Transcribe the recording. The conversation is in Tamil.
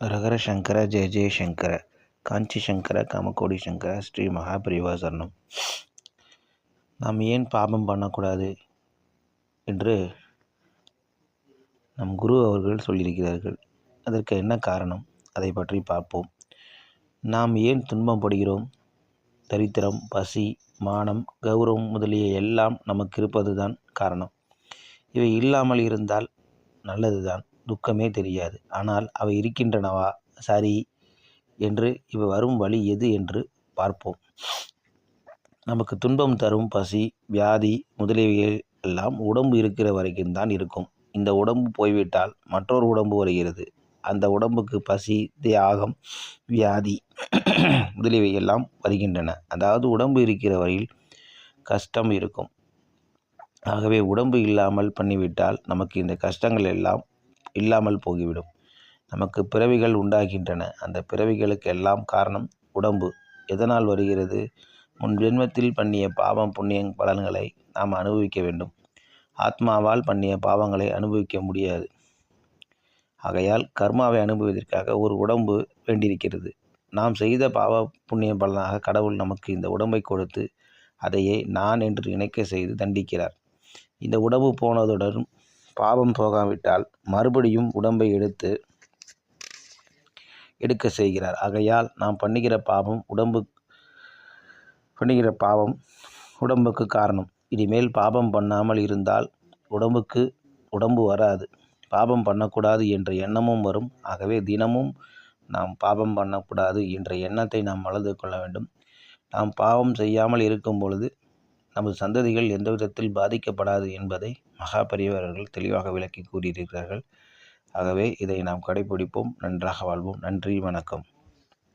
ஹரஹர சங்கர ஜெய ஜெய சங்கர காஞ்சி சங்கர காமகோடி சங்கர ஸ்ரீ மகாபிரிவா சரணம் நாம் ஏன் பாபம் பண்ணக்கூடாது என்று நம் குரு அவர்கள் சொல்லியிருக்கிறார்கள். அதற்கு என்ன காரணம்? அதை பற்றி பார்ப்போம். நாம் ஏன் துன்பப்படுகிறோம் தரித்திரம் பசி மானம் கௌரவம் முதலிய எல்லாம் நமக்கு இருப்பது தான் காரணம். இவை இல்லாமல் இருந்தால் நல்லது தான் துக்கமே தெரியாது. ஆனால் அவை இருக்கின்றனவா? சரி என்று இவை வரும் வழி எது என்று பார்ப்போம். நமக்கு துன்பம் தரும் பசி வியாதி முதலியவைகள் எல்லாம் உடம்பு இருக்கிற வரைக்கும் தான் இருக்கும். இந்த உடம்பு போய்விட்டால் மற்றொரு உடம்பு வருகிறது. அந்த உடம்புக்கு பசி தியாகம் வியாதி முதலியவை எல்லாம் வருகின்றன. அதாவது உடம்பு இருக்கிற வரையில் கஷ்டம் இருக்கும். ஆகவே உடம்பு இல்லாமல் பண்ணிவிட்டால் நமக்கு இந்த கஷ்டங்கள் எல்லாம் இல்லாமல் போகிவிடும். நமக்கு பிறவிகள் உண்டாகின்றன. அந்த பிறவிகளுக்கு எல்லாம் காரணம் உடம்பு. எதனால் வருகிறது? முன் ஜென்மத்தில் பண்ணிய பாவம் புண்ணிய பலன்களை நாம் அனுபவிக்க வேண்டும். ஆத்மாவால் பண்ணிய பாவங்களை அனுபவிக்க முடியாது. ஆகையால் கர்மாவை அனுபவிப்பதற்காக ஒரு உடம்பு வேண்டியிருக்கிறது. நாம் செய்த பாவ புண்ணிய பலனாக கடவுள் நமக்கு இந்த உடம்பை கொடுத்து அதையே நான் என்று நினைக்க செய்து தண்டிக்கிறார். இந்த உடம்பு போனதுடன் பாவம் போகாவிட்டால் மறுபடியும் உடம்பை எடுத்து எடுக்க செய்கிறார். ஆகையால் நாம் பண்ணுகிற பாவம் உடம்பு பண்ணுகிற பாவம் உடம்புக்கு காரணம். இனிமேல் பாபம் பண்ணாமல் இருந்தால் உடம்புக்கு உடம்பு வராது. பாபம் பண்ணக்கூடாது என்ற எண்ணமும் வரும். ஆகவே தினமும் நாம் பாபம் பண்ணக்கூடாது என்ற எண்ணத்தை நாம் வளர்த்து கொள்ள வேண்டும். நாம் பாவம் செய்யாமல் இருக்கும் பொழுது நமது சந்ததிகள் எந்த விதத்தில் பாதிக்கப்படாது என்பதை மகா பெரியவர்கள் தெளிவாக விளக்கி கூறியிருக்கிறார்கள். ஆகவே இதை நாம் கடைபிடிப்போம். நன்றாக வாழ்வோம். நன்றி. வணக்கம்.